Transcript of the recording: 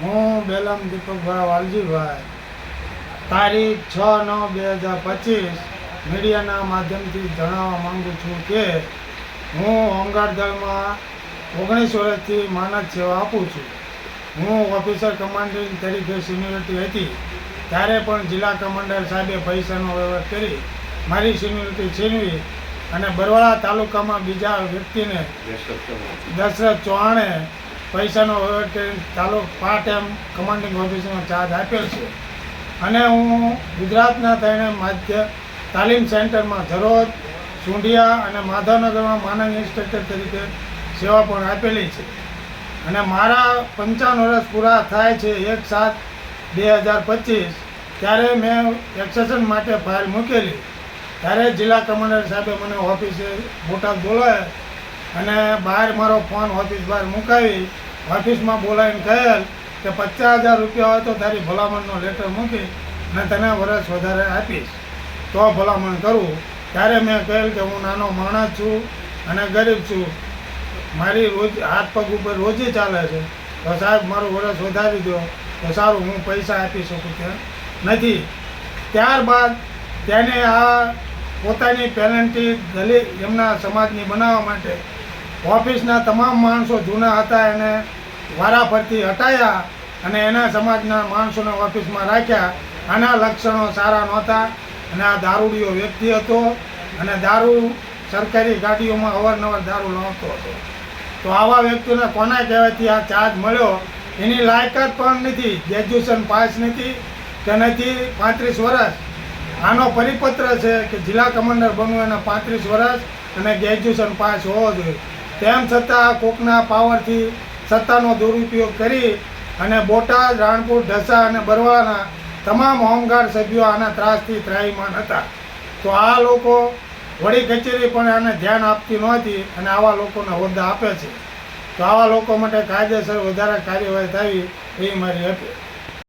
હું બેલમ દીપકભાઈ વાલજીભાઈ. તારીખ છ નવ બે હજાર પચીસ મીડિયાના માધ્યમથી જણાવવા માગું છું કે હું હોમગાર્ડ દળમાં ઓગણીસ વર્ષથી માનદ સેવા આપું છું. હું ઓફિસર કમાન્ડિંગ તરીકે સિનિયોરિટી હતી. ત્યારે પણ જિલ્લા કમાન્ડર સાહેબે પૈસાનો વ્યવહાર કરી મારી સિનિયોરિટી છીનવી અને બરવાળા તાલુકામાં બીજા વ્યક્તિને દશરથ ચૌહાણે પૈસાનો વહીવટ કરી તાલુક પાર્ટ એમ કમાન્ડિંગ ઓફિસરનો ચાર્જ આપેલ છે. અને હું ગુજરાતના તેણે માધ્ય તાલીમ સેન્ટરમાં ધરોજ સુંઢિયા અને માધવનગરમાં માનવ ઇન્સ્ટ્રક્ટર તરીકે સેવા પણ આપેલી છે. અને મારા પંચાવન વર્ષ પૂરા થાય છે એક સાત બે હજાર પચીસ, ત્યારે મેં એક્સેશન માટે ફાઇલ મૂકેલી. ત્યારે જિલ્લા કમાન્ડર સાહેબે મને ઓફિસે બોટાદ બોલાવ્યા અને બહાર મારો ફોન ઓફિસ બહાર મુકાવી ઓફિસમાં બોલાવીને કહેલ કે પચાસ હજાર રૂપિયા હોય તો તારી ભલામણનો લેટર મૂકી અને તને વર્ષ વધારે આપીશ. તો ભલામણ કરું. ત્યારે મેં કહેલ કે હું નાનો માણસ છું અને ગરીબ છું. મારી રોજ હાથ પગ ઉપર રોજી ચાલે છે. તો સાહેબ, મારું વર્ષ વધારી દો. તો સારું, હું પૈસા આપી શકું તેમ નથી. ત્યારબાદ તેને આ પોતાની પેનલ્ટી દલિત એમના સમાજની બનાવવા માટે ઓફિસના તમામ માણસો જૂના હતા, એને વારાફરતી હટાયા અને એના સમાજના માણસોને ઓફિસમાં રાખ્યા. આના લક્ષણો સારા નહોતા અને આ દારૂડીઓ વ્યક્તિ હતો અને દારૂ સરકારી ગાડીઓમાં અવારનવાર દારૂ લાવતો હતો. તો આવા વ્યક્તિને કોના કહેવાથી આ ચાર્જ મળ્યો? એની લાયકાત પણ નથી ગ્રેજ્યુએશન પાસ નથી કે નથી, પાંત્રીસ વર્ષ. આનો પરિપત્ર છે કે જિલ્લા કમાન્ડર બનવું એના પાંત્રીસ વર્ષ અને ગ્રેજ્યુએશન પાસ હોવો જોઈએ. તેમ છતાં કોકના પાવરથી સત્તાનો દુરુપયોગ કરી અને બોટાદ, રાણપુર, ઢસા અને બરવાળાના તમામ હોમગાર્ડ સભ્યો આના ત્રાસથી ત્રાહીમાન હતા. તો આ લોકો વડી કચેરી પણ આને ધ્યાન આપતી નહોતી અને આવા લોકોને હોદ્દા આપે છે. તો આવા લોકો માટે કાયદેસર વધારે કાર્યવાહી થવી એ મારી અપીલ.